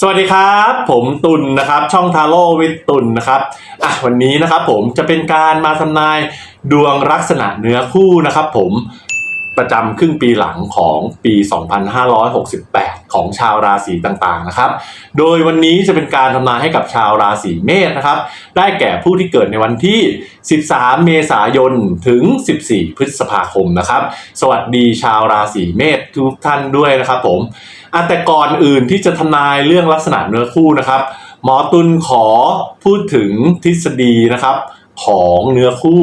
สวัสดีครับ ผมตุลนะครับ ช่องทาโร่วิทตุลนะครับอะวันนี้นะครับผมจะเป็นการมาทำนายดวงลักษณะเนื้อคู่นะครับ ผม ประจำครึ่งปีหลังของปี 2568 ของชาวราศีต่างๆนะครับ โดยวันนี้จะเป็นการทำนายให้กับชาวราศีเมษนะครับ ได้แก่ผู้ที่เกิดในวันที่ 13 เมษายน ถึง 14 พฤษภาคมนะครับ สวัสดีชาวราศีเมษทุกท่านด้วยนะครับผมอแต่ก่อนอื่นที่จะทำนายเรื่องลักษณะเนื้อคู่นะครับ หมอตุลขอพูดถึงทฤษฎีนะครับ ของเนื้อคู่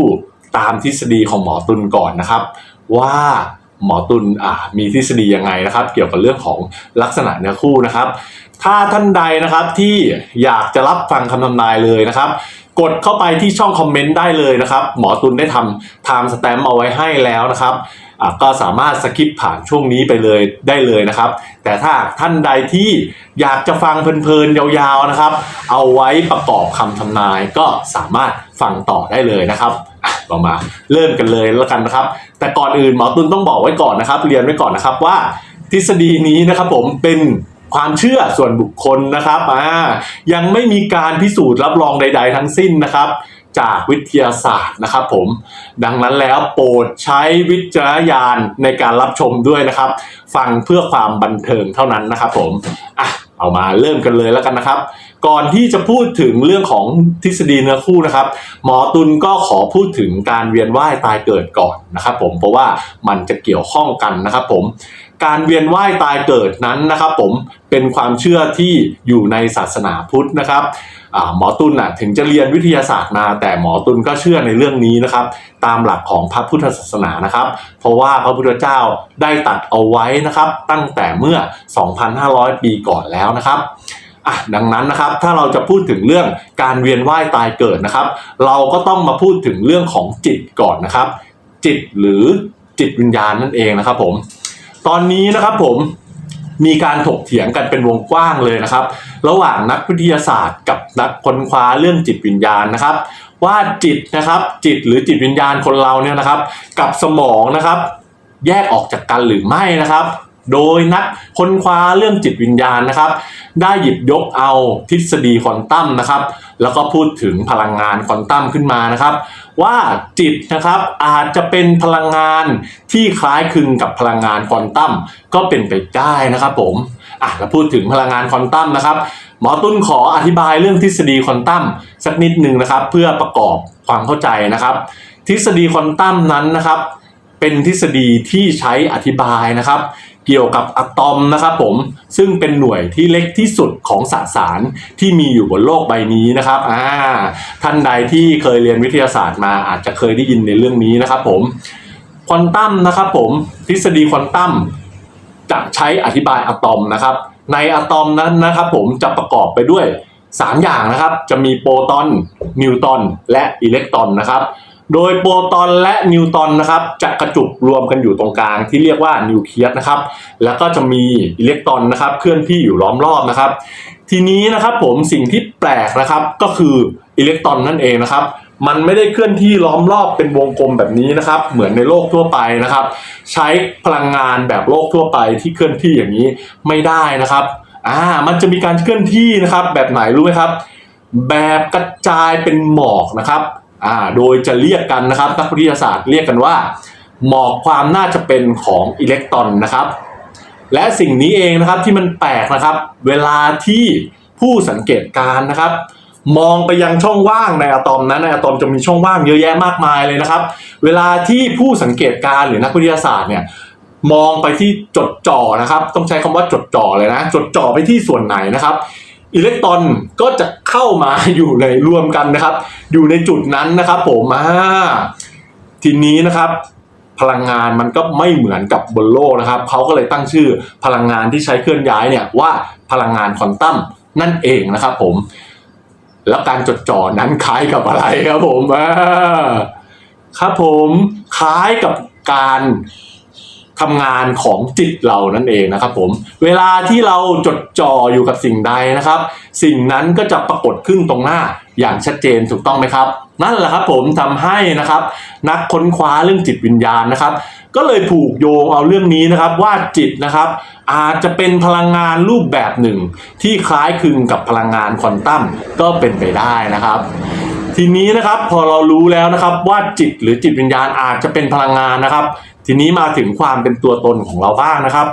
ตามทฤษฎีของหมอตุลก่อนนะครับ ว่าหมอตุลมีทฤษฎียังไงนะครับ เกี่ยวกับเรื่องของลักษณะเนื้อคู่นะครับ ถ้าท่านใดนะครับที่อยากจะรับฟังคำทำนายเลยนะครับ กดเข้าไปที่ช่องคอมเมนต์ได้เลยนะครับ หมอตุลได้ทำไทม์สแตมป์เอาไว้ให้แล้วนะครับอะก็สามารถสกิปผ่านช่วงนี้ไปเลยได้เลยนะครับ แต่ถ้าท่านใดที่อยากจะฟังเพลินๆยาวๆนะครับ เอาไว้ประกอบคำทำนายก็สามารถฟังต่อได้เลยนะครับอะเรามาเริ่มกันเลยแล้วกันนะครับ แต่ก่อนอื่นหมอตุลต้องบอกไว้ก่อนนะครับ เรียนไว้ก่อนนะครับว่าทฤษฎีนี้นะครับผมเป็น ความเชื่อส่วนบุคคลนะครับอ่ายังไม่มีการพิสูจน์รับรองใด ๆ ทั้งสิ้นนะครับ จากวิทยาศาสตร์นะครับผม ดังนั้นแล้วโปรดใช้วิจารณญาณในการรับชมด้วยนะครับ ฟังเพื่อความบันเทิงเท่านั้นนะครับผมอะ เอามาเริ่มกันเลยแล้วกันนะครับ ก่อนที่จะพูดถึงเรื่องของทฤษฎีเนื้อคู่นะครับ หมอตุลก็ขอพูดถึงการเวียนว่ายตายเกิดก่อนนะครับ ผมเพราะว่ามันจะเกี่ยวข้องกันนะครับ ผมการเวียนว่ายตายเกิดนั้นนะครับ ผมเป็นความเชื่อที่อยู่ในศาสนาพุทธนะครับหมอตุลน่ะถึงจะเรียนวิทยาศาสตร์มา แต่หมอตุลก็เชื่อในเรื่องนี้นะครับ ตามหลักของพระพุทธศาสนานะครับ เพราะว่าพระพุทธเจ้าได้ตัดเอาไว้นะครับ ตั้งแต่เมื่อ 2,500 ปีก่อนแล้วนะครับอะดังนั้นนะครับถ้าเราจะพูดถึงเรื่องการเวียนว่ายตายเกิดนะครับ เราก็ต้องมาพูดถึงเรื่องของจิตก่อนนะครับ จิตหรือจิตวิญญาณนั่นเองนะครับผม ตอนนี้นะครับผม มีการถกเถียงกันเป็นวงกว้างเลยนะครับ ระหว่างนักวิทยาศาสตร์ กับนักค้นคว้าเรื่องจิตวิญญาณนะครับ ว่าจิตนะครับจิตหรือจิตวิญญาณคนเราเนี่ยนะครับ กับสมองนะครับ แยกออกจากกันหรือไม่นะครับ โดยนักค้นคว้าเรื่องจิตวิญญาณนะครับ ได้หยิบยกเอาทฤษฎีควอนตัมนะครับ แล้วก็พูดถึงพลังงานควอนตัมขึ้นมานะครับ ว่าจิตนะครับอาจจะเป็นพลังงานที่คล้ายคลึงกับพลังงานควอนตัมก็เป็นไปได้นะครับผมอะแล้วพูดถึงพลังงานควอนตัมนะครับหมอตุ้นขออธิบายเรื่องทฤษฎีควอนตัมสักนิดหนึ่งนะครับ เพื่อประกอบความเข้าใจนะครับ ทฤษฎีควอนตัมนั้นนะครับ เป็นทฤษฎีที่ใช้อธิบายนะครับ เกี่ยวกับอะตอมนะครับผมซึ่งเป็นหน่วยที่เล็กที่สุดของสสารที่มีอยู่บนโลกใบนี้นะครับอ่าท่านใดที่เคยเรียนวิทยาศาสตร์มาอาจจะเคยได้ยินในเรื่องนี้นะครับผมควอนตัมนะครับผมทฤษฎีควอนตัมจะใช้อธิบายอะตอมนะครับ ในอะตอมนั้นนะครับผมจะประกอบไปด้วย 3 อย่างนะครับ จะมีโปรตอนนิวตรอนและอิเล็กตรอนนะครับ โดยโปรตอนและนิวตอนนะครับจะกระจุกรวมกันอยู่ตรงกลางที่เรียกว่านิวเคลียสนะครับ แล้วก็จะมีอิเล็กตรอนนะครับเคลื่อนที่อยู่ล้อมรอบนะครับ ทีนี้นะครับผมสิ่งที่แปลกนะครับก็คืออิเล็กตรอนนั่นเองนะครับ มันไม่ได้เคลื่อนที่ล้อมรอบเป็นวงกลมแบบนี้นะครับ เหมือนในโลกทั่วไปนะครับ ใช้พลังงานแบบโลกทั่วไปที่เคลื่อนที่อย่างนี้ไม่ได้นะครับอ่ามันจะมีการเคลื่อนที่นะครับ แบบไหนรู้ไหมครับ แบบกระจายเป็นหมอกนะครับ อ่าโดยจะเรียกกันนะครับนักวิทยาศาสตร์เรียกกันว่า หมอกความน่าจะเป็นของอิเล็กตรอนนะครับ และสิ่งนี้เองนะครับที่มันแปลกนะครับ เวลาที่ผู้สังเกตการนะครับ มองไปยังช่องว่างในอะตอมนั้นในอะตอมจะมีช่องว่างเยอะแยะมากมายเลยนะครับ เวลาที่ผู้สังเกตการหรือนักวิทยาศาสตร์เนี่ยมองไปที่จดจ่อนะครับ ต้องใช้คำว่าจดจ่อเลยนะ จดจ่อไปที่ส่วนไหนนะครับ อิเล็กตรอนก็จะเข้ามาอยู่ในรวมกันนะครับ อยู่ในจุดนั้นนะครับ ผมอ่าทีนี้นะครับ พลังงานมันก็ไม่เหมือนกับบนโลกนะครับเขาก็เลยตั้งชื่อพลังงานที่ใช้เคลื่อนย้ายเนี่ยว่าพลังงานควอนตัมนั่นเองนะครับ ผม แล้วการจดจ่อนั้นคล้ายกับอะไรครับผมอ่าครับผมคล้ายกับการ ททำงานของจิตเรานั่นเองนะครับผมเวลาที่เราจดจ่ออยู่กับสิ่งใดนะครับ สิ่งนั้นก็จะปรากฏขึ้นตรงหน้าอย่างชัดเจนถูกต้องไหมครับ นั่นแหละครับผมทำให้นะครับ นักค้นคว้าเรื่องจิตวิญญาณนะครับ ก็เลยผูกโยงเอาเรื่องนี้นะครับว่าจิตนะครับ อาจจะเป็นพลังงานรูปแบบหนึ่ง ที่คล้ายคลึงกับพลังงานควอนตัมก็เป็นไปได้นะครับทีนี้นะครับพอเรารู้แล้วนะครับว่าจิตหรือจิตวิญญาณอาจจะเป็นพลังงานนะครับ ทีนี้มาถึงความเป็นตัวตนของเราบ้างนะครับ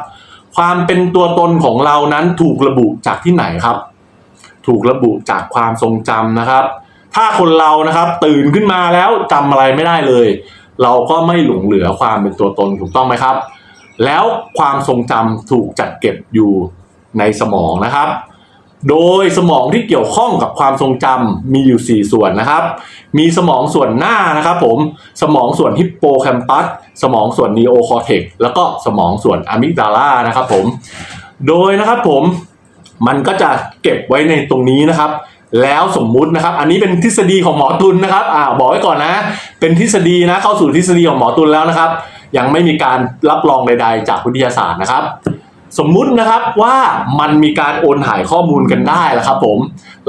ความเป็นตัวตนของเรานั้นถูกระบุจากที่ไหนครับ ถูกระบุจากความทรงจำนะครับ ถ้าคนเรานะครับตื่นขึ้นมาแล้วจำอะไรไม่ได้เลย เราก็ไม่หลงเหลือความเป็นตัวตนถูกต้องไหมครับ แล้วความทรงจำถูกจัดเก็บอยู่ในสมองนะครับ โดยสมองที่เกี่ยวข้องกับความทรงจำมีอยู่ 4 ส่วนนะครับ มีสมองส่วนหน้านะครับผม สมองส่วนฮิปโปแคมปัส สมองส่วนนีโอคอเทกแล้วก็สมองส่วนอะมิกดาลานะครับผม โดยนะครับผม มันก็จะเก็บไว้ในตรงนี้นะครับ แล้วสมมุตินะครับ อันนี้เป็นทฤษฎีของหมอตุลนะครับ อ่าบอกไว้ก่อนนะ เป็นทฤษฎีนะ เข้าสู่ทฤษฎีของหมอตุลแล้วนะครับ ยังไม่มีการรับรองใด ๆ จากวิทยาศาสตร์นะครับ สมมุตินะครับว่ามันมีการโอนถ่ายข้อมูลกันได้แล้วครับผม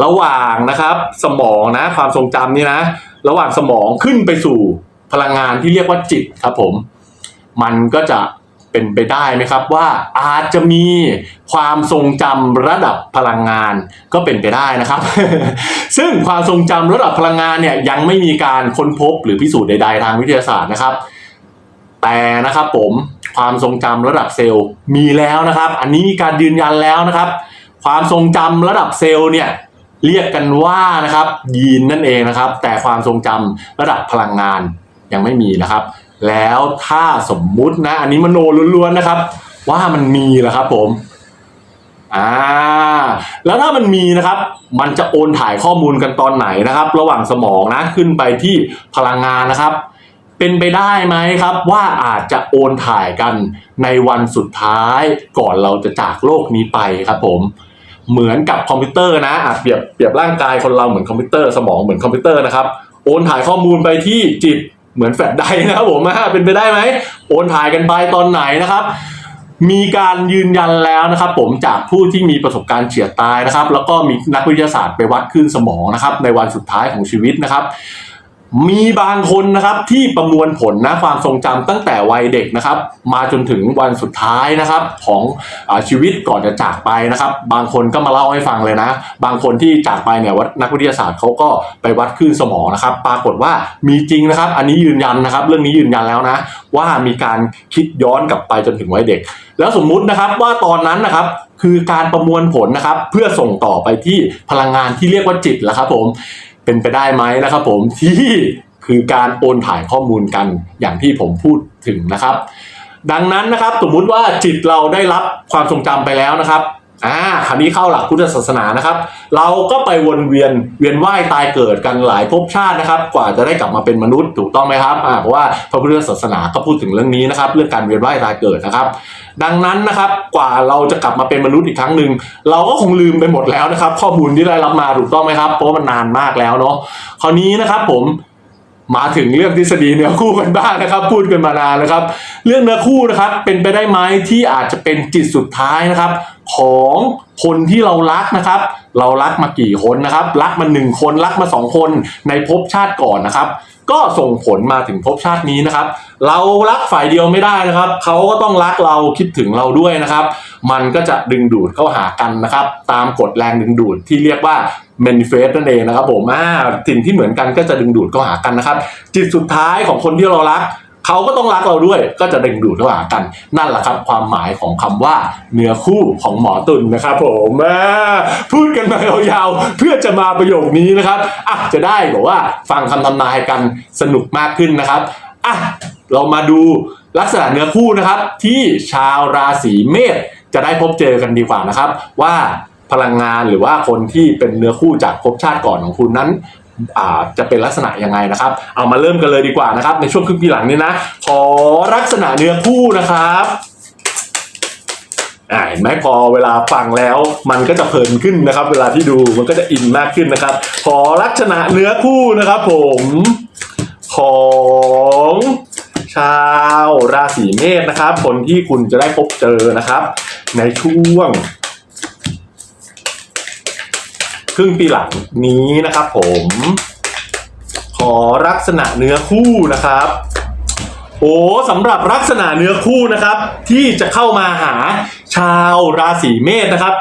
ระหว่างนะครับสมองนะความทรงจำนี่นะ ระหว่างสมองขึ้นไปสู่พลังงานที่เรียกว่าจิตครับผม มันก็จะเป็นไปได้ไหมครับว่าอาจจะมีความทรงจำระดับพลังงานก็เป็นไปได้นะครับ ซึ่งความทรงจำระดับพลังงานเนี่ยยังไม่มีการค้นพบหรือพิสูจน์ใดๆทางวิทยาศาสตร์นะครับ แต่นะครับผม ความทรงจำระดับเซลล์มีแล้วนะครับ อันนี้มีการยืนยันแล้วนะครับ ความทรงจำระดับเซลล์เนี่ยเรียกกันว่านะครับยีนนั่นเองนะครับ แต่ความทรงจำระดับพลังงานยังไม่มีนะครับ แล้วถ้าสมมุตินะ อันนี้มโนล้วนๆนะครับ ว่ามันมีแหละครับผมอ่าแล้วถ้ามันมีนะครับ มันจะโอนถ่ายข้อมูลกันตอนไหนนะครับ ระหว่างสมองนะขึ้นไปที่พลังงานนะครับ เป็นไปได้ไหมครับ ว่าอาจจะโอนถ่ายกันในวันสุดท้ายก่อนเราจะจากโลกนี้ไปครับผมเหมือนกับคอมพิวเตอร์นะอะเปรียบเปรียบร่างกายคนเราเหมือนคอมพิวเตอร์สมองเหมือนคอมพิวเตอร์นะครับโอนถ่ายข้อมูลไปที่จิตเหมือนแฟลชไดรฟ์นะครับผมเป็นไปได้ไหมโอนถ่ายกันไปตอนไหนนะครับ มีการยืนยันแล้วนะครับ ผมจากผู้ที่มีประสบการณ์เฉียดตายนะครับ แล้วก็มีนักวิทยาศาสตร์ไปวัดคลื่นสมองนะครับ ในวันสุดท้ายของชีวิตนะครับ มีบางคนนะครับที่ประมวลผลนะความทรงจำตั้งแต่วัยเด็กนะครับ มาจนถึงวันสุดท้ายนะครับของอชีวิตก่อนจะจากไปนะครับ บางคนก็มาเล่าให้ฟังเลยนะ บางคนที่จากไปเนี่ยวัดนักวิทยาศาสตร์เขาก็ไปวัดคลื่นสมองนะครับ ปรากฏว่ามีจริงนะครับ อันนี้ยืนยันนะครับ เรื่องนี้ยืนยันแล้วนะ ว่ามีการคิดย้อนกลับไปจนถึงวัยเด็ก แล้วสมมุตินะครับว่าตอนนั้นนะครับคือการประมวลผลนะครับ เพื่อส่งต่อไปที่พลังงานที่เรียกว่าจิตแล้วครับผม เป็นไปได้ไหมนะครับผมที่คือการโอนถ่ายข้อมูลกันอย่างที่ผมพูดถึงนะครับ ดังนั้นนะครับสมมุติว่าจิตเราได้รับความทรงจำไปแล้วนะครับ อ่าคราวนี้เข้าหลักพุทธศาสนานะครับ เราก็ไปวนเวียนเวียนว่ายตายเกิดกันหลายภพชาตินะครับ กว่าจะได้กลับมาเป็นมนุษย์ถูกต้องไหมครับอ่าเพราะว่าพระพุทธศาสนาก็พูดถึงเรื่องนี้นะครับ เรื่องการเวียนว่ายตายเกิดนะครับ ดังนั้นนะครับกว่าเราจะกลับมาเป็นมนุษย์อีกครั้งหนึ่งเราก็คงลืมไปหมดแล้วนะครับ ข้อมูลที่ได้รับมาถูกต้องไหมครับ เพราะมันนานมากแล้วเนาะคราวนี้นะครับผม มาถึงเรื่องทฤษฎีเนื้อคู่กันบ้างนะครับ พูดกันมานานนะครับ เรื่องเนื้อคู่นะครับเป็นไปได้ไหมที่อาจจะเป็นจิตสุดท้ายนะครับ ของคนที่เรารักนะครับ เรารักมากี่คนนะครับ รักมาหนึ่งคนรักมาสองคนในภพชาติก่อนนะครับ ก็ส่งผลมาถึงภพชาตินี้นะครับ เรารักฝ่ายเดียวไม่ได้นะครับเขาก็ต้องรักเราคิดถึงเราด้วยนะครับ มันก็จะดึงดูดเข้าหากันนะครับ ตามกฎแรงดึงดูดที่เรียกว่า manifest นั่นเองนะครับผมอ่าสิ่งที่เหมือนกันก็จะดึงดูดเข้าหากันนะครับ จิตสุดท้ายของคนที่เรารักเขาก็ต้องรักเราด้วย ก็จะดึงดูดเข้าหากัน นั่นแหละครับ ความหมายของคำว่าเนื้อคู่ของหมอตุลนะครับ ผมพูดกันมายาวๆเพื่อจะมาประโยคนี้นะครับอะจะได้บอกว่าฟังคำทำนายกันสนุกมากขึ้นนะครับอะเรามาดูลักษณะเนื้อคู่นะครับ ที่ชาวราศีเมษ จะได้พบเจอกันดีกว่านะครับ ว่าพลังงานหรือว่าคนที่เป็นเนื้อคู่จากภพชาติก่อนของคุณนั้นจะเป็นลักษณะยังไงนะครับ เอามาเริ่มกันเลยดีกว่านะครับ ในช่วงครึ่งปีหลังนี้นะ ขอลักษณะเนื้อคู่นะครับเห็นไหมพอเวลาฟังแล้วมันก็จะเพลินขึ้นนะครับ เวลาที่ดูมันก็จะอินมากขึ้นนะครับ ขอลักษณะเนื้อคู่นะครับ ผมของ ชาวราศีเมษนะครับ คนที่คุณจะได้พบเจอนะครับ ในช่วง ครึ่งปีหลังนี้นะครับ ผม ขอลักษณะเนื้อคู่นะครับโอ้สำหรับลักษณะเนื้อคู่นะครับ ที่จะเข้ามาหาชาวราศีเมษนะครับ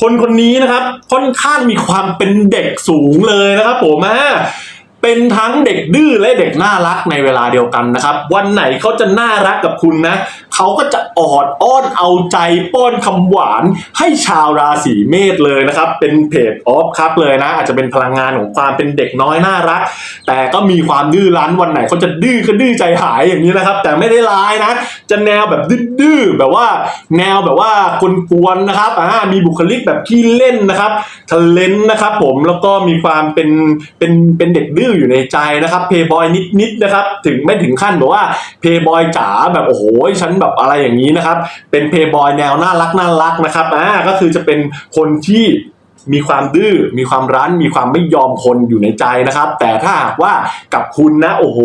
คนคนนี้นะครับ ค่อนข้างมีความเป็นเด็กสูงเลยนะครับผมอ่า เป็นทั้งเด็กดื้อและเด็กน่ารักในเวลาเดียวกันนะครับ วันไหนเขาจะน่ารักกับคุณนะ เขาก็จะออดอ้อนเอาใจป้อนคำหวานให้ชาวราศีเมษเลยนะครับ เป็นเพจออฟครับเลยนะ อาจจะเป็นพลังงานของความเป็นเด็กน้อยน่ารัก แต่ก็มีความดื้อรั้นวันไหนเขาจะดื้อก็ดื้อใจหายอย่างนี้นะครับ แต่ไม่ได้ร้ายนะ จะแนวแบบดื้อแบบว่า แนวแบบว่ากวนๆนะครับอ่ามีบุคลิกแบบขี้เล่นนะครับทะเลนนะครับ ผมแล้วก็มีความเป็นเป็นเป็นเด็กดื้ออยู่ในใจนะครับเพย์บอยนิดๆนะครับถึงไม่ถึงขั้นแบบว่าเพย์บอยจ๋าแบบโอ้โหฉันแบบอะไรอย่างนี้นะครับเป็นเพย์บอยแนวน่ารักน่ารักนะครับอ่าก็คือจะเป็นคนที่ มีความดื้อ มีความรั้น มีความไม่ยอมคนอยู่ในใจนะครับ แต่ถ้าหากว่ากับคุณนะ โอ้โห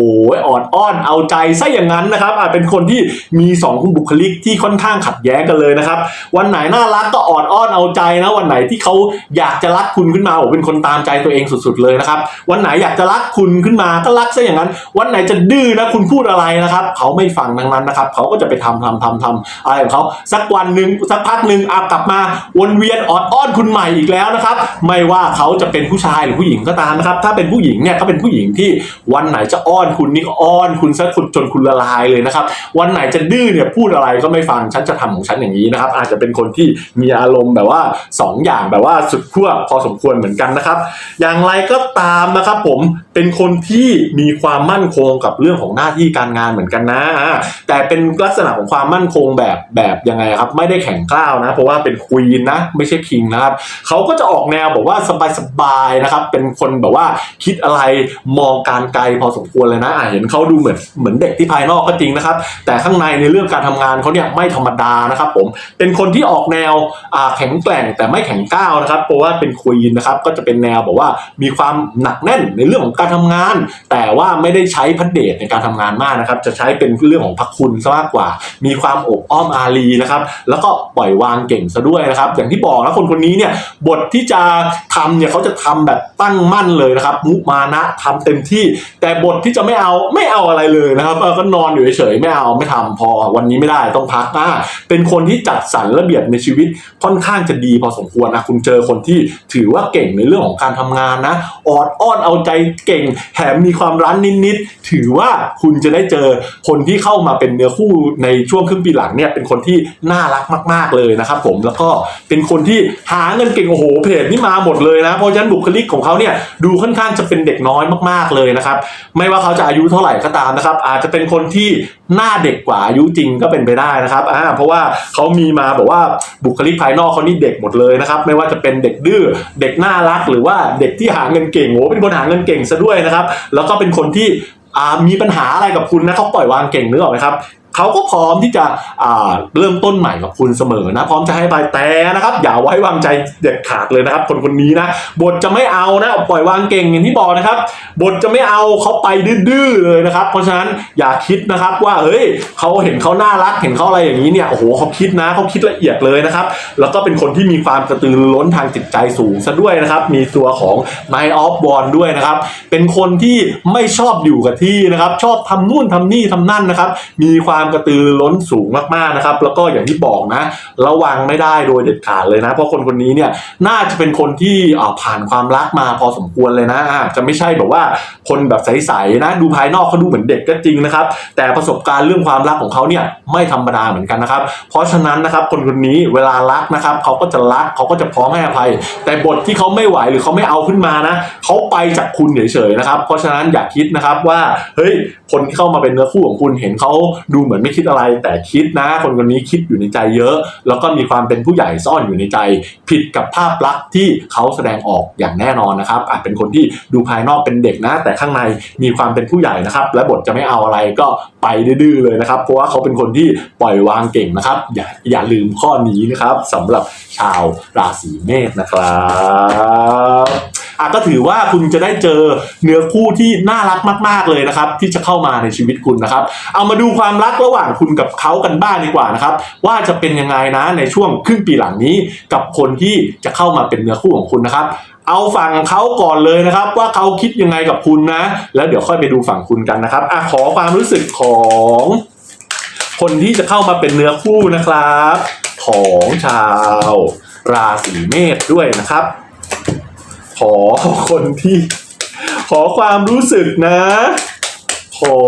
ออดอ้อนเอาใจซะอย่างนั้นนะครับอาจเป็นคนที่มีสองบุคลิกที่ค่อนข้างขัดแย้งกันเลยนะครับ วันไหนน่ารักก็ออดอ้อนเอาใจนะ วันไหนที่เขาอยากจะรักคุณขึ้นมาโอ้เป็นคนตามใจตัวเองสุดๆเลยนะครับ วันไหนอยากจะรักคุณขึ้นมาก็รักซะอย่างนั้น วันไหนจะดื้อนะคุณพูดอะไรนะครับ เขาไม่ฟังดังนั้นนะครับ เขาก็จะไปทำทำทำทำอะไรของเขาสักวันหนึ่งสักพักหนึ่งอากลับมาวนเวียนออดอ้อนคุณใหม่อีกแล้วนะครับ ไม่ว่าเขาจะเป็นผู้ชายหรือผู้หญิงก็ตามนะครับ ถ้าเป็นผู้หญิงเนี่ยก็เป็นผู้หญิงที่วันไหนจะอ้อนคุณนี่ก็อ้อนคุณซะจนคุณละลายเลยนะครับ วันไหนจะดื้อเนี่ยพูดอะไรก็ไม่ฟังฉันจะทำของฉันอย่างนี้นะครับ อาจจะเป็นคนที่มีอารมณ์แบบว่าสองอย่างแบบว่าสุดขั้วพอสมควรเหมือนกันนะครับ อย่างไรก็ตามนะครับผมเป็นคนที่มีความมั่นคงกับเรื่องของหน้าที่การงานเหมือนกันนะ แต่เป็นลักษณะของความมั่นคงแบบแบบยังไงครับ ไม่ได้แข็งกร้าวนะ เพราะว่าเป็นควีนนะ ไม่ใช่คิงนะครับเขาก็จะออกแนวแบบว่าสบายๆนะครับ เป็นคนแบบว่าคิดอะไรมองการไกลพอสมควรเลยนะอ่าเห็นเขาดูเหมือนเหมือนเด็กที่ภายนอกก็จริงนะครับ แต่ข้างในในเรื่องการทำงานเขาเนี่ยไม่ธรรมดานะครับ ผมเป็นคนที่ออกแนวอ่าแข็งแกร่งแต่ไม่แข็งก้าวนะครับ เพราะว่าเป็นควีนนะครับก็จะเป็นแนวแบบว่ามีความหนักแน่นในเรื่องของการทำงาน แต่ว่าไม่ได้ใช้พัดเดชในการทำงานมากนะครับ จะใช้เป็นเรื่องของพักคุณซะมากกว่า มีความอบอ้อมอารีนะครับ แล้วก็ปล่อยวางเก่งซะด้วยนะครับ อย่างที่บอกนะคนคนนี้เนี่ยบทที่จะทำเนี่ยเขาจะทำแบบตั้งมั่นเลยนะครับ มุมานะทำเต็มที่ แต่บทที่จะไม่เอาไม่เอาอะไรเลยนะครับก็นอนอยู่เฉยๆไม่เอาไม่ทำพอวันนี้ไม่ได้ต้องพักนะเป็นคนที่จัดสรรระเบียบในชีวิตค่อนข้างจะดีพอสมควรนะคุณเจอคนที่ถือว่าเก่งในเรื่องของการทำงานนะออดอ้อนเอาใจเก่งแถมมีความรั้นนิดๆถือว่าคุณจะได้เจอคนที่เข้ามาเป็นเนื้อคู่ในช่วงครึ่งปีหลังเนี่ยเป็นคนที่น่ารักมาก ๆเลยนะครับผมแล้วก็เป็นคนที่หาเงินเก่งโอ้โหเพจนี่มาหมดเลยนะเพราะฉะนั้นบุคลิกของเขาเนี่ยดูค่อนข้างจะเป็นเด็กน้อยมากๆเลยนะครับไม่ว่าเขาจะอายุเท่าไหร่ก็ตามนะครับ อาจจะเป็นคนที่หน้าเด็กกว่าอายุจริงก็เป็นไปได้นะครับอ่าเพราะว่าเขามีมาแบบว่าบุคลิกภายนอกเขานี่เด็กหมดเลยนะครับ ไม่ว่าจะเป็นเด็กดื้อเด็กน่ารักหรือว่าเด็กที่หาเงินเก่งโอ้เป็นคนหาเงินเก่งซะด้วยนะครับ แล้วก็เป็นคนที่มีปัญหาอะไรกับคุณนะเขาปล่อยวางเก่งนึกออกไหมครับ เขาก็พร้อมที่จะเริ่มต้นใหม่กับคุณเสมอนะพร้อมจะให้ไปแต่นะครับอย่าไว้วางใจเด็ดขาดเลยนะครับ คนคนนี้นะบทจะไม่เอานะปล่อยวางเก่งอย่างที่บอกนะครับบทจะไม่เอาเขาไปดื้อเลยนะครับ เพราะฉะนั้นอย่าคิดนะครับว่าเฮ้ยเขาเห็นเขาน่ารักเห็นเขาอะไรอย่างนี้เนี่ยโอ้โหเขาคิดนะเขาคิดละเอียดเลยนะครับ แล้วก็เป็นคนที่มีความกระตือรือร้นทางจิตใจสูงซะด้วยนะครับ มีตัวของ Nine of w a n ด้วยนะครับ เป็นคนที่ไม่ชอบอยู่กับที่นะครับ ชอบทำนู่นทำนี่ทำนั่นนะครับ มีความกระตือรือร้นสูงมากๆนะครับ แล้วก็อย่างที่บอกนะระวังไม่ได้โดยเด็ดขาดเลยนะ เพราะคนคนนี้เนี่ยน่าจะเป็นคนที่อ่าผ่านความรักมาพอสมควรเลยนะจะไม่ใช่แบบว่าคนแบบใสๆนะดูภายนอกเขาดูเหมือนเด็กก็จริงนะครับ แต่ประสบการณ์เรื่องความรักของเขาเนี่ยไม่ธรรมดาเหมือนกันนะครับ เพราะฉะนั้นนะครับคนคนนี้เวลารักนะครับเขาก็จะรักเขาก็จะพร้อมให้อภัย แต่บทที่เขาไม่ไหวหรือเขาไม่เอาขึ้นมานะเขาไปจากคุณเฉยๆนะครับ เพราะฉะนั้นอย่าคิดนะครับว่าเฮ้ยคนที่เข้ามาเป็นเนื้อคู่ของคุณเห็นเขาดูเหมือนมือนไม่คิดอะไร แต่คิดนะ คนคนนี้คิดอยู่ในใจเยอะ แล้วก็มีความเป็นผู้ใหญ่ซ่อนอยู่ในใจ ผิดกับภาพลักษณ์ที่เขาแสดงออกอย่างแน่นอนนะครับ อาจเป็นคนที่ดูภายนอกเป็นเด็กนะ แต่ข้างในมีความเป็นผู้ใหญ่นะครับ และบทจะไม่เอาอะไรก็ไปดื้อเลยนะครับ เพราะว่าเขาเป็นคนที่ปล่อยวางเก่งนะครับ อย่าอย่าลืมข้อนี้นะครับสำหรับชาวราศีเมษนะครับ อะก็ถือว่าคุณจะได้เจอเนื้อคู่ที่น่ารักมาก ๆเลยนะครับ ที่จะเข้ามาในชีวิตคุณนะครับ เอามาดูความรักระหว่างคุณกับเขากันบ้างดีกว่านะครับ ว่าจะเป็นยังไงนะในช่วงครึ่งปีหลังนี้ กับคนที่จะเข้ามาเป็นเนื้อคู่ของคุณนะครับเอาฝั่งเขาก่อนเลยนะครับ ว่าเขาคิดยังไงกับคุณนะ แล้วเดี๋ยวค่อยไปดูฝั่งคุณกันนะครับอะขอความรู้สึกของคนที่จะเข้ามาเป็นเนื้อคู่นะครับ ของชาวราศีเมษด้วยนะครับ อคนที่ ขอความรู้สึกนะ ขอ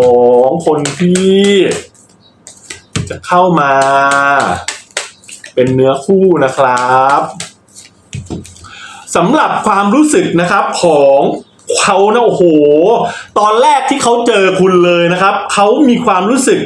งคนที่ จะเข้ามา เป็นเนื้อคู่นะครับสำหรับความรู้สึกนะครับของเขานะโอ้โห ตอนแรกที่เขาเจอคุณเลยนะครับ เขามีความรู้สึก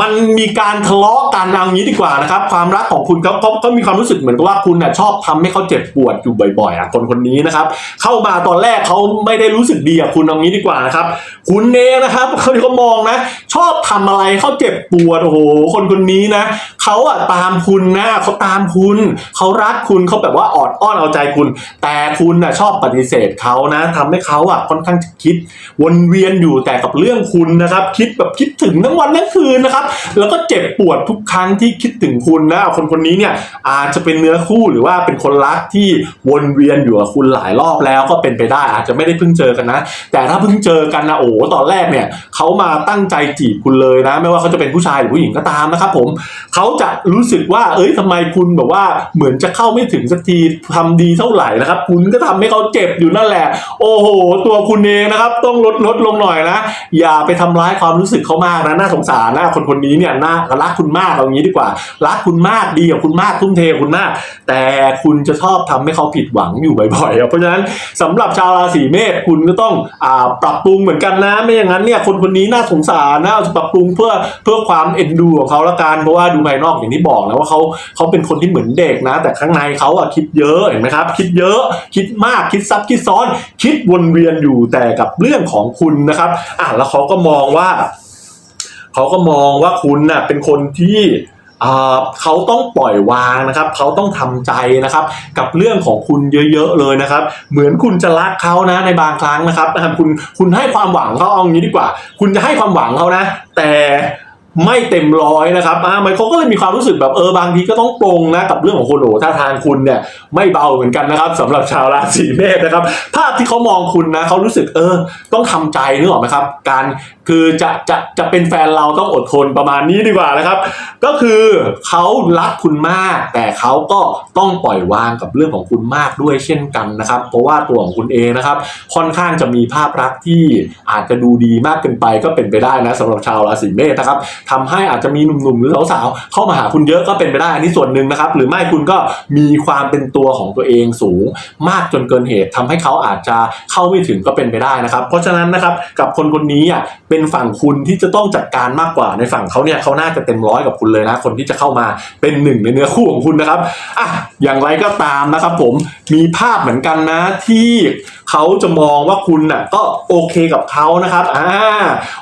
มันมีการทะเลาะกันเอางี้ดีกว่านะครับ ความรักของคุณเขาเขาเขามีความรู้สึกเหมือนกับว่าคุณน่ะชอบทำให้เขาเจ็บปวดอยู่บ่อยๆอะคนคนนี้นะครับ เข้ามาตอนแรกเขาไม่ได้รู้สึกดีกับคุณเอางี้ดีกว่านะครับ คุณเองนะครับเขาที่เขามองนะ ชอบทำอะไรเขาเจ็บปวดโอ้โหคนคนนี้นะเขาอะตามคุณนะเขาตามคุณเขารักคุณเขาแบบว่าออดอ้อนเอาใจคุณ แต่คุณน่ะชอบปฏิเสธเขานะทำให้เขาอะค่อนข้างจะคิด วนเวียนอยู่แต่กับเรื่องคุณนะครับ คิดแบบคิดถึงทั้งวันทั้งคืนนะครับแล้วก็เจ็บปวดทุกครั้งที่คิดถึงคุณนะคนคนนี้เนี่ยอาจจะเป็นเนื้อคู่หรือว่าเป็นคนรักที่วนเวียนอยู่กับคุณหลายรอบแล้วก็เป็นไปได้ อาจจะไม่ได้เพิ่งเจอกันนะ แต่ถ้าเพิ่งเจอกันนะโอ้ตอนแรกเนี่ยเขามาตั้งใจจีบคุณเลยนะ ไม่ว่าเขาจะเป็นผู้ชายหรือผู้หญิงก็ตามนะครับผมเขาจะรู้สึกว่า เอ้ยทำไมคุณแบบว่าเหมือนจะเข้าไม่ถึงสักทีทำดีเท่าไหร่นะครับ คุณก็ทำให้เขาเจ็บอยู่นั่นแหละ โอ้โห ตัวคุณเองนะครับ ต้องลดลดลงหน่อยนะ อย่าไปทำร้ายความรู้สึกเขามากนะน่าสงสารนะคนคนนี้เนี่ยน่ารักคุณมากเอางี้ดีกว่า รักคุณมากดีกับคุณมากทุ่มเทคุณมาก แต่คุณจะชอบทำให้เขาผิดหวังอยู่บ่อยๆเพราะฉะนั้นสำหรับชาวราศีเมษคุณก็ต้องอปรับปรุงเหมือนกันนะไม่อย่างนั้นเนี่ยคนคนนี้น่าสงสารนะเอาปรับปรุงเพื่อเพื่อความเอ็นดูของเขาละกันเพราะว่าดูภายนอกอย่างที่บอกนะว่าเขาเขาเป็นคนที่เหมือนเด็กนะ แต่ข้างในเขาอะคิดเยอะเห็นไหมครับ คิดเยอะคิดมากคิดซับคิดซ้อน คิดวนเวียนอยู่แต่กับเรื่องของคุณนะครับอะแล้วเขาก็มองว่า เขาก็มองว่าคุณน่ะเป็นคนที่เขาต้องปล่อยวางนะครับ เขาต้องทำใจนะครับ กับเรื่องของคุณเยอะ ๆ เลยนะครับ เหมือนคุณจะรักเขานะในบางครั้งนะครับนะครับคุณคุณให้ความหวังเขาเอางี้ดีกว่า คุณจะให้ความหวังเขานะ แต่ ไม่เต็มร้อยนะครับอ่ามันเขาก็เลยมีความรู้สึกแบบเออบางทีก็ต้องปรงนะกับเรื่องของคุณโอ้ถ้าทางคุณเนี่ยไม่เบาเหมือนกันนะครับสำหรับชาวราศีเมษนะครับ ภาพที่เขามองคุณนะเขารู้สึกเออ ต้องทำใจนึกออกไหมครับ การคือจะจะจะเป็นแฟนเราต้องอดทนประมาณนี้ดีกว่านะครับ ก็คือเขารักคุณมาก แต่เขาก็ต้องปล่อยวางกับเรื่องของคุณมากด้วยเช่นกันนะครับ เพราะว่าตัวของคุณเองนะครับ ค่อนข้างจะมีภาพลักษณ์ที่อาจจะดูดีมากเกินไปก็เป็นไปได้นะสำหรับชาวราศีเมษนะครับทำให้อาจจะมีหนุ่มๆหรือสาวๆเข้ามาหาคุณเยอะก็เป็นไปได้อันนี้ส่วนหนึ่งนะครับ หรือไม่คุณก็มีความเป็นตัวของตัวเองสูง มากจนเกินเหตุทำให้เขาอาจจะเข้าไม่ถึงก็เป็นไปได้นะครับ เพราะฉะนั้นนะครับกับคนคนนี้อะเป็นฝั่งคุณที่จะต้องจัดการมากกว่าในฝั่งเขาเนี่ยเขาน่าจะเต็มร้อยกับคุณเลยนะคนที่จะเข้ามาเป็นหนึ่งในเนื้อคู่ของคุณนะครับอะอย่างไรก็ตามนะครับ ผมมีภาพเหมือนกันนะที่ เขาจะมองว่าคุณน่ะก็โอเคกับเขานะครับอ่า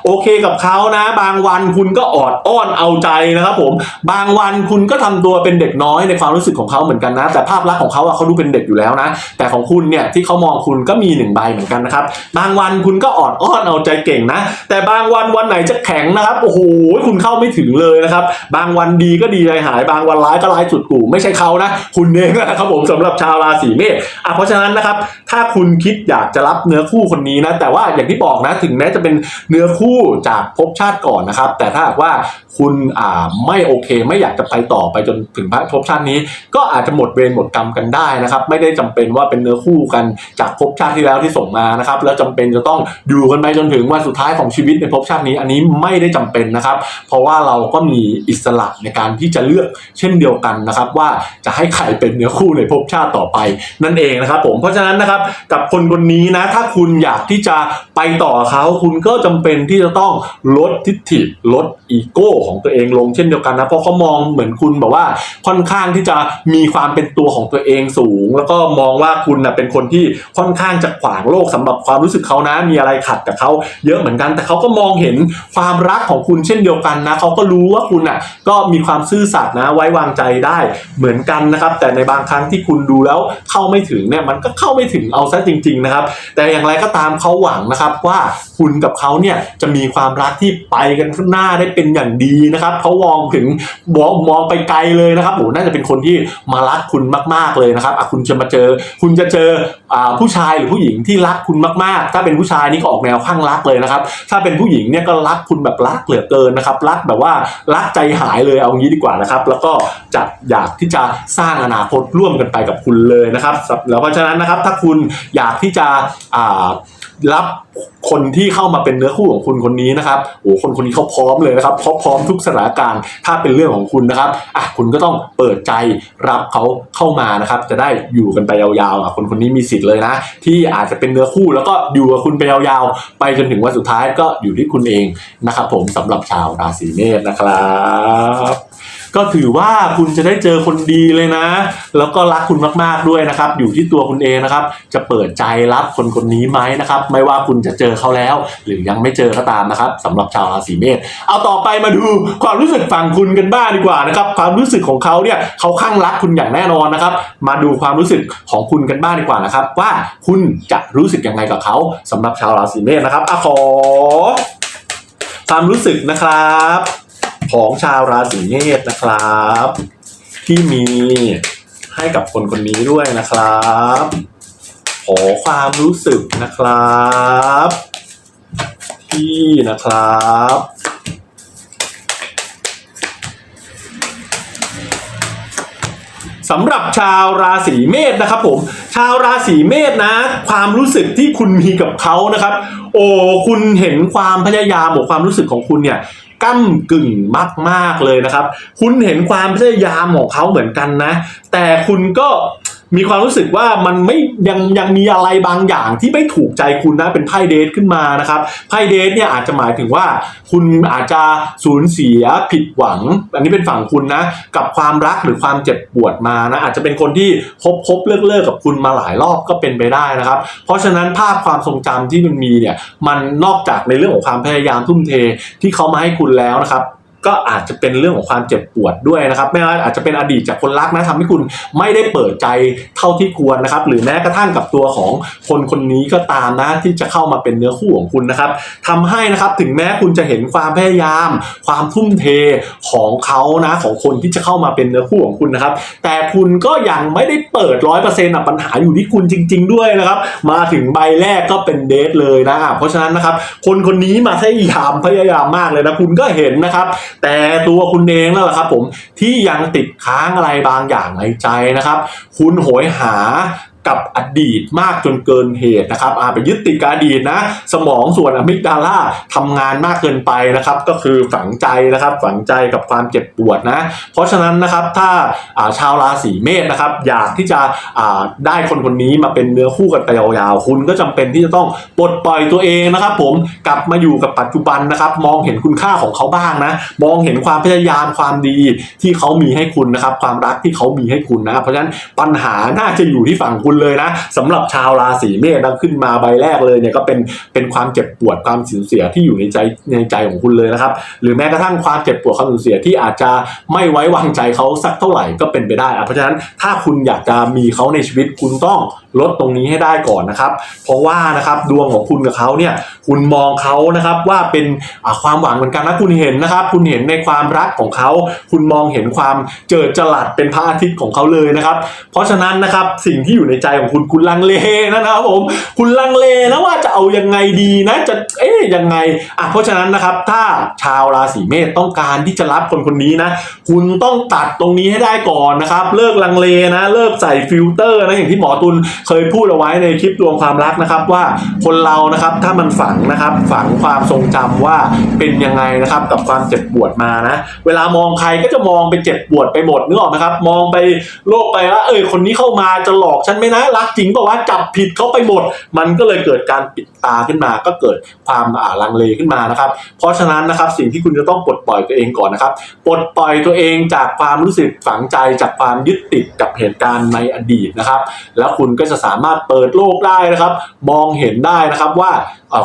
โอเคกับเขานะ บางวันคุณก็ออดอ้อนเอาใจนะครับผมบางวันคุณก็ทำตัวเป็นเด็กน้อยในความรู้สึกของเขาเหมือนกันนะ แต่ภาพลักษณ์ของเขาอะเขาดูเป็นเด็กอยู่แล้วนะ แต่ของคุณเนี่ยที่เขามองคุณก็มีหนึ่งใบเหมือนกันนะครับบางวันคุณก็ออดอ้อนเอาใจเก่งนะ แต่บางวันวันไหนจะแข็งนะครับโอ้โหคุณเข้าไม่ถึงเลยนะครับ บางวันดีก็ดีใจหาย บางวันร้ายก็ร้ายสุดกู่ไม่ใช่เขานะ คุณเองนะครับผมสำหรับชาวราศีเมษอะเพราะฉะนั้นนะครับถ้าคุณคิดอยากจะรับเนื้อคู่คนนี้นะ แต่ว่าอย่างที่บอกนะถึงแม้จะเป็นเนื้อคู่จากภพชาติก่อนนะครับ แต่ถ้าหากว่าคุณอ่าไม่โอเค ไม่อยากจะไปต่อไปจนถึงพระภพชาตินี้ ก็อาจจะหมดเวรหมดกรรมกันได้นะครับ ไม่ได้จำเป็นว่าเป็นเนื้อคู่กันจากภพชาติที่แล้วที่ส่งมานะครับ แล้วจำเป็นจะต้องอยู่กันไปจนถึงวันสุดท้ายของชีวิตในภพชาตินี้ อันนี้ไม่ได้จำเป็นนะครับ เพราะว่าเราก็มีอิสระในการที่จะเลือกเช่นเดียวกันนะครับ ว่าจะให้ใครเป็นเนื้อคู่ในภพชาติต่อไป นั่นเองนะครับผมเพราะฉะนั้นนะครับกับคนคนนี้นะถ้าคุณอยากที่จะไปต่อเขาคุณก็จำเป็นที่จะต้องลดทิฐิลดอีโก้ของตัวเองลงเช่นเดียวกันนะเพราะเขามองเหมือนคุณแบบว่าค่อนข้างที่จะมีความเป็นตัวของตัวเองสูง แล้วก็มองว่าคุณนะเป็นคนที่ค่อนข้างจะขวางโลกสำหรับความรู้สึกเขานะมีอะไรขัดกับเขาเยอะเหมือนกัน แต่เขาก็มองเห็นความรักของคุณเช่นเดียวกันนะเขาก็รู้ว่าคุณอะก็มีความซื่อสัตย์นะไว้วางใจได้เหมือนกันนะครับ แต่ในบางครั้งที่คุณดูแล้วเข้าไม่ถึงเนี่ยมันก็เข้าไม่ถึงเอาซะจริง ๆนะครับ แต่อย่างไรก็ตามเขาหวังนะครับว่าคุณกับเขาเนี่ยจะมีความรักที่ไปกันข้างหน้าได้เป็นอย่างดีนะครับเขามองถึงมองมองไปไกลเลยนะครับโอ้น่าจะเป็นคนที่มารักคุณมาก ๆเลยนะครับอะคุณจะมาเจอ คุณจะเจออ่าผู้ชายหรือผู้หญิงที่รักคุณมากๆ ถ้าเป็นผู้ชายนี่ก็ออกแนวข้างรักเลยนะครับ ถ้าเป็นผู้หญิงเนี่ยก็รักคุณแบบรักเหลือเกินนะครับ รักแบบว่ารักใจหายเลยเอางี้ดีกว่านะครับ แล้วก็จะอยากที่จะสร้างอนาคตร่วมกันไปกับคุณเลยนะครับแล้วเพราะฉะนั้นนะครับ ถ้าคุณอยากที่จะอ่า รับคนที่เข้ามาเป็นเนื้อคู่ของคุณคนนี้นะครับโอ้คนคนนี้เขาพร้อมเลยนะครับเขาพร้อมทุกสถานการณ์ ถ้าเป็นเรื่องของคุณนะครับอะคุณก็ต้องเปิดใจรับเขาเข้ามานะครับ จะได้อยู่กันไปยาวๆอะคนคนนี้มีสิทธิ์เลยนะ ที่อาจจะเป็นเนื้อคู่แล้วก็อยู่กับคุณไปยาวๆ ไปจนถึงวันสุดท้ายก็อยู่ที่คุณเองนะครับ ผมสำหรับชาวราศีเมษนะครับ ก็ถือว่าคุณจะได้เจอคนดีเลยนะ แล้วก็รักคุณมากๆด้วยนะครับ อยู่ที่ตัวคุณเองนะครับ จะเปิดใจรับคนคนนี้ไหมนะครับ ไม่ว่าคุณจะเจอเขาแล้ว หรือยังไม่เจอก็ตามนะครับสำหรับชาวราศีเมษเอาต่อไปมาดูความรู้สึกฝั่งคุณกันบ้างดีกว่านะครับ ความรู้สึกของเขาเนี่ยเขาข้างรักคุณอย่างแน่นอนนะครับ มาดูความรู้สึกของคุณกันบ้างดีกว่านะครับ ว่าคุณจะรู้สึกยังไงกับเขาสำหรับชาวราศีเมษนะครับอะขอความรู้สึกนะครับ ของชาวราศีเมษนะครับ ที่มีให้กับคนคนนี้ด้วยนะครับ ขอความรู้สึกนะครับ ที่นะครับสำหรับชาวราศีเมษนะครับผม ชาวราศีเมษนะ ความรู้สึกที่คุณมีกับเขานะครับ โอ้คุณเห็นความพยายามหรือความรู้สึกของคุณเนี่ย ก้ากึ่งมาก ๆเลยนะครับ คุณเห็นความพยายามของเขาเหมือนกันนะ แต่คุณก็ มีความรู้สึกว่ามันไม่ยังยังมีอะไรบางอย่างที่ไม่ถูกใจคุณนะเป็นไพ่เดทขึ้นมานะครับไพ่เดทเนี่ยอาจจะหมายถึงว่าคุณอาจจะสูญเสียผิดหวัง อันนี้เป็นฝั่งคุณนะ กับความรักหรือความเจ็บปวดมานะอาจจะเป็นคนที่คบคบเลิกเลิกกับคุณมาหลายรอบก็เป็นไปได้นะครับ เพราะฉะนั้นภาพความทรงจำที่มันมีเนี่ยมันนอกจากในเรื่องของความพยายามทุ่มเทที่เขามาให้คุณแล้วนะครับ ก็อาจจะเป็นเรื่องของความเจ็บปวดด้วยนะครับ ไม่ว่าอาจจะเป็นอดีตจากคนรักนะทำให้คุณไม่ได้เปิดใจเท่าที่ควรนะครับ หรือแม้กระทั่งกับตัวของคนคนนี้ก็ตามนะที่จะเข้ามาเป็นเนื้อคู่ของคุณนะครับทำให้นะครับถึงแม้คุณจะเห็นความพยายาม ความทุ่มเทของเขานะของคนที่จะเข้ามาเป็นเนื้อคู่ของคุณนะครับ แต่คุณก็ยังไม่ได้เปิดร้อยเปอร์เซ็นต์ปัญหาอยู่ที่คุณจริง ๆ ด้วยนะครับ มาถึงใบแรกก็เป็นเดทเลยนะเพราะฉะนั้นนะครับ คนคนนี้มาพยายามพยายามมากเลยนะคุณก็เห็นนะครับแต่ตัวคุณเองนั่นแหละครับผมที่ยังติดค้างอะไรบางอย่างในใจนะครับ คุณโหยหา กับอดีตมากจนเกินเหตุนะครับอาไปยึดติดกับอดีตนะ สมองส่วนอะมิกดาล่าทำงานมากเกินไปนะครับ ก็คือฝังใจนะครับ ฝังใจกับความเจ็บปวดนะ เพราะฉะนั้นนะครับถ้าาชาวราศีเมษนะครับ อยากที่จะได้คนคนนี้มาเป็นเนื้อคู่กันไปยาวๆ คุณก็จำเป็นที่จะต้องปลดปล่อยตัวเองนะครับ ผมกลับมาอยู่กับปัจจุบันนะครับ มองเห็นคุณค่าของเขาบ้างนะ มองเห็นความพยายามความดีที่เขามีให้คุณนะครับ ความรักที่เขามีให้คุณนะเพราะฉะนั้นปัญหาน่าจะอยู่ที่ฝั่งคุณเลยนะสำหรับชาวราศีเมษนะขึ้นมาใบแรกเลยเนี่ยก็เป็นเป็นความเจ็บปวดความสูญเสียที่อยู่ในใจในใจของคุณเลยนะครับ หรือแม้กระทั่งความเจ็บปวดความสูญเสียที่อาจจะไม่ไว้วางใจเขาสักเท่าไหร่ก็เป็นไปได้อะเพราะฉะนั้นถ้าคุณอยากจะมีเขาในชีวิตคุณต้องลดตรงนี้ให้ได้ก่อนนะครับ เพราะว่านะครับดวงของคุณกับเขาเนี่ยคุณมองเขานะครับว่าเป็นความหวังเหมือนกันนะคุณเห็นนะครับ คุณเห็นในความรักของเขา คุณมองเห็นความเจิดจรัสเป็นพระอาทิตย์ของเขาเลยนะครับ เพราะฉะนั้นนะครับสิ่งที่อยู่ในใจของคุณคุณลังเลนะครับผมคุณลังเลนะว่าจะเอายังไงดีนะจะเอ๊ยยังไงอะเพราะฉะนั้นนะครับถ้าชาวราศีเมษต้องการที่จะรับคนคนนี้นะคุณต้องตัดตรงนี้ให้ได้ก่อนนะครับ เลิกลังเลนะ เลิกใส่ฟิลเตอร์นะอย่างที่หมอตุลเคยพูดเอาไว้ในคลิปดวงความรักนะครับว่าคนเรานะครับถ้ามันฝังนะครับฝังความทรงจำว่าเป็นยังไงนะครับกับความเจ็บปวดมานะ เวลามองใครก็จะมองไปเจ็บปวดไปหมดนึกออกไหมครับ มองไปโลกไปว่าเออคนนี้เข้ามาจะหลอกฉันไหมนะรักจริงป่าวะจับผิดเขาไปหมด มันก็เลยเกิดการปิดตาขึ้นมาก็เกิดความอ่าลังเลขึ้นมานะครับ เพราะฉะนั้นนะครับสิ่งที่คุณจะต้องปลดปล่อยตัวเองก่อนนะครับปลดปล่อยตัวเองจากความรู้สึกฝังใจจากความยึดติดกับเหตุการณ์ในอดีตนะครับ แล้วคุณก็จะสามารถเปิดโลกได้นะครับ มองเห็นได้นะครับว่า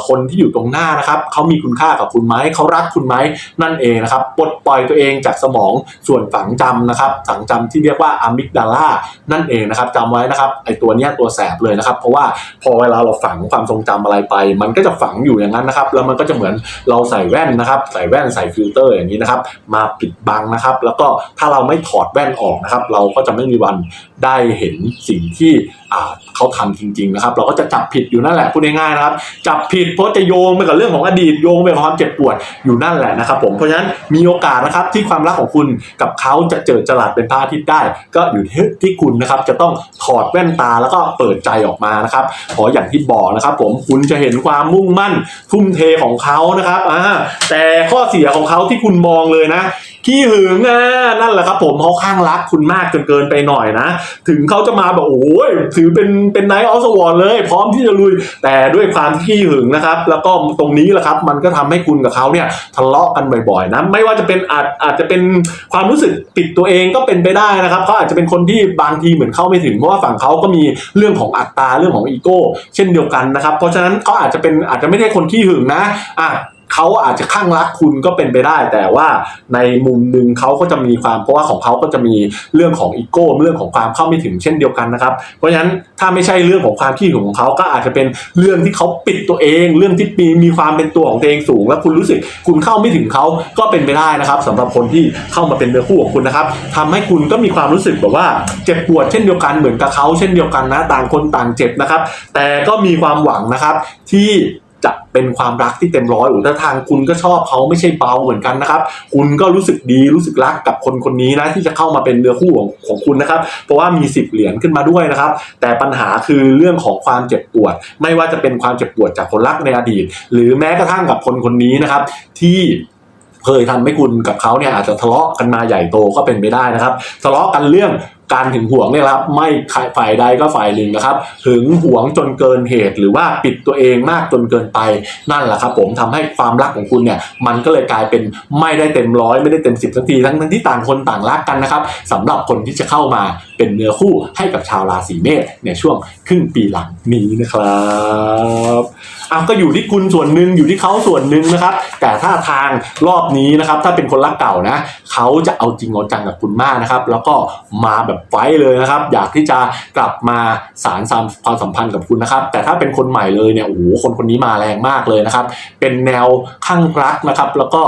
คนที่อยู่ตรงหน้านะครับเขามีคุณค่ากับคุณไหมเขารักคุณไหมนั่นเองนะครับปลดปล่อยตัวเองจากสมองส่วนฝังจำนะครับฝังจำที่เรียกว่าอะมิกดาลานั่นเองนะครับจำไว้นะครับไอตัวเนี้ยตัวแสบเลยนะครับ เพราะว่าพอเวลาเราฝังความทรงจำอะไรไป มันก็จะฝังอยู่อย่างนั้นนะครับ แล้วมันก็จะเหมือนเราใส่แว่นนะครับ ใส่แว่นใส่ฟิลเตอร์อย่างนี้นะครับ มาปิดบังนะครับ แล้วก็ถ้าเราไม่ถอดแว่นออกนะครับ เราก็จะไม่มีวันได้เห็นสิ่งที่เขาทำจริง ๆ นะครับ เราก็จะจับผิดอยู่นั่นแหละพูดง่ายๆนะครับ จับผิดเพราะจะโยงไปกับเรื่องของอดีตโยงไปความเจ็บปวดอยู่นั่นแหละนะครับผมเพราะฉะนั้นมีโอกาสนะครับที่ความรักของคุณกับเขาจะเจอจรัสเป็นพระอาทิตย์ได้ ก็อยู่ที่ที่คุณนะครับจะต้องถอดแว่นตาแล้วก็เปิดใจออกมานะครับเพราะอย่างที่บอกนะครับผมคุณจะเห็นความมุ่งมั่นทุ่มเทของเขานะครับอ่าแต่ข้อเสียของเขาที่คุณมองเลยนะ ขี้หึงอะนั่นแหละครับผมเขาข้างรักคุณมากจนเกินไปหน่อยนะ ถึงเขาจะมาแบบโอ้ยถือเป็นเป็นไนท์ออสวอร์เลย พร้อมที่จะลุย แต่ด้วยความขี้หึงนะครับ แล้วก็ตรงนี้แหละครับ มันก็ทำให้คุณกับเขาเนี่ยทะเลาะกันบ่อยๆนะไม่ว่าจะเป็นอาจอาจจะเป็นความรู้สึกปิดตัวเองก็เป็นไปได้นะครับเขาอาจจะเป็นคนที่บางทีเหมือนเข้าไม่ถึงเพราะว่าฝั่งเขาก็มีเรื่องของอัตราเรื่องของอีโก้ เช่นเดียวกันนะครับ เพราะฉะนั้นเขาอาจจะเป็นอาจจะไม่ใช่คนขี้หึงนะอะ เขาอาจจะข้างรักคุณก็เป็นไปได้ แต่ว่าในมุมหนึ่งเขาก็จะมีความเพราะว่าของเขาก็จะมีเรื่องของอีโก้เรื่องของความเข้าไม่ถึงเช่นเดียวกันนะครับ เพราะฉะนั้นถ้าไม่ใช่เรื่องของความขี้หึงของเขาก็อาจจะเป็นเรื่องที่เขาปิดตัวเอง เรื่องที่มีมีความเป็นตัวของตัวเองสูง แล้วคุณรู้สึกคุณเข้าไม่ถึงเขาก็เป็นไปได้นะครับสำหรับคนที่เข้ามาเป็นเนื้อคู่ของคุณนะครับทำให้คุณก็มีความรู้สึกแบบว่าเจ็บปวดเช่นเดียวกันเหมือนกับเขาเช่นเดียวกันนะต่างคนต่างเจ็บนะครับ แต่ก็มีความหวังนะครับที่ จะเป็นความรักที่เต็มร้อยอุถ้าทางคุณก็ชอบเขาไม่ใช่เบาเหมือนกันนะครับ คุณก็รู้สึกดีรู้สึกรักกับคนคนนี้นะที่จะเข้ามาเป็นเนื้อคู่ของของคุณนะครับ เพราะว่ามีสิบเหรียญขึ้นมาด้วยนะครับ แต่ปัญหาคือเรื่องของความเจ็บปวด ไม่ว่าจะเป็นความเจ็บปวดจากคนรักในอดีต หรือแม้กระทั่งกับคนคนนี้นะครับ ที่เคยทำให้คุณกับเขาเนี่ยอาจจะทะเลาะกันมาใหญ่โตก็เป็นไปได้นะครับ ทะเลาะกันเรื่อง การหึงหวงเนี่ยครับไม่ฝ่ายใดก็ฝ่ายหนึ่งนะครับหึงหวงจนเกินเหตุ หรือว่าปิดตัวเองมากจนเกินไปนั่นแหละครับ ผมทำให้ความรักของคุณเนี่ยมันก็เลยกลายเป็นไม่ได้เต็มร้อยไม่ได้เต็มสิบสักทีทั้งทั้งที่ต่างคนต่างรักกันนะครับสำหรับคนที่จะเข้ามาเป็นเนื้อคู่ให้กับชาวราศีเมษในช่วงครึ่งปีหลังนี้นะครับ อาก็อยู่ที่คุณส่วนหนึ่งอยู่ที่เขาส่วนหนึ่งนะครับ แต่ถ้าทางรอบนี้นะครับ ถ้าเป็นคนรักเก่านะเขาจะเอาจริงเอาจังกับคุณมากนะครับ แล้วก็มาแบบไฟเลยนะครับ อยากที่จะกลับมาสารความสัมพันธ์กับคุณนะครับ แต่ถ้าเป็นคนใหม่เลยเนี่ยโอ้โหคนคนนี้มาแรงมากเลยนะครับ เป็นแนวข้างรักนะครับ แล้วก็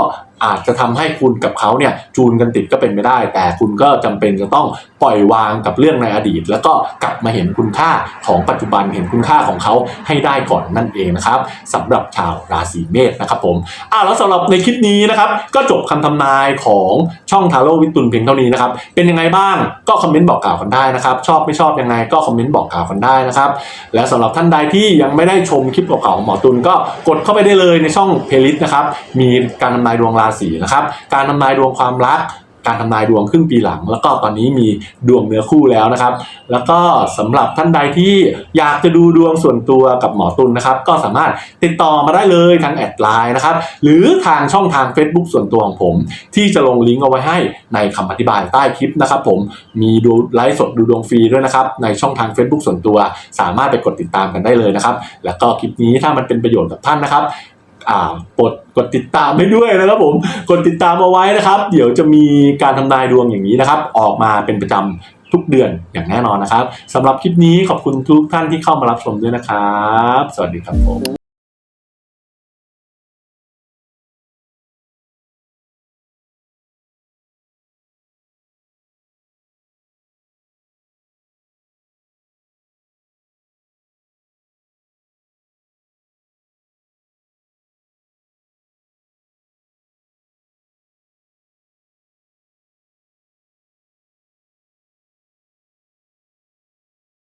อาจจะทำให้คุณกับเขาเนี่ยจูนกันติดก็เป็นไม่ได้ แต่คุณก็จำเป็นจะต้องปล่อยวางกับเรื่องในอดีต แล้วก็กลับมาเห็นคุณค่าของปัจจุบันเห็นคุณค่าของเขาให้ได้ก่อนนั่นเองนะครับสำหรับชาวราศีเมษนะครับผมอ้าวแล้วสำหรับในคลิปนี้นะครับก็จบคำทำนายของช่องทาโร่วิตุนเพียงเท่านี้นะครับเป็นยังไงบ้างก็คอมเมนต์บอกกล่าวกันได้นะครับชอบไม่ชอบยังไงก็คอมเมนต์บอกกล่าวกันได้นะครับและสำหรับท่านใดที่ยังไม่ได้ชมคลิปเก่าๆของหมอตุลก็กดเข้าไปได้เลยในช่องเพลย์ลิสต์นะครับมีการทำนายดวงราศีนะครับ การทำนายดวงความรัก การทำนายดวงครึ่งปีหลัง แล้วก็ตอนนี้มีดวงเนื้อคู่แล้วนะครับ แล้วก็สำหรับท่านใดที่อยากจะดูดวงส่วนตัวกับหมอตุลนะครับ ก็สามารถติดต่อมาได้เลยทางแอดไลน์นะครับ หรือทางช่องทาง Facebook ส่วนตัวของผม ที่จะลงลิงก์เอาไว้ให้ในคำอธิบายใต้คลิปนะครับ ผมมีดูไลฟ์สดดูดวงฟรีด้วยนะครับในช่องทาง Facebook ส่วนตัว สามารถไปกดติดตามกันได้เลยนะครับ แล้วก็คลิปนี้ถ้ามันเป็นประโยชน์กับท่านนะครับ อ่ากดกดติดตามให้ด้วยนะครับผมกดติดตามเอาไว้นะครับ เดี๋ยวจะมีการทำนายดวงอย่างนี้นะครับ ออกมาเป็นประจำทุกเดือนอย่างแน่นอนนะครับสำหรับคลิปนี้ขอบคุณทุกท่านที่เข้ามารับชมด้วยนะครับ สวัสดีครับผม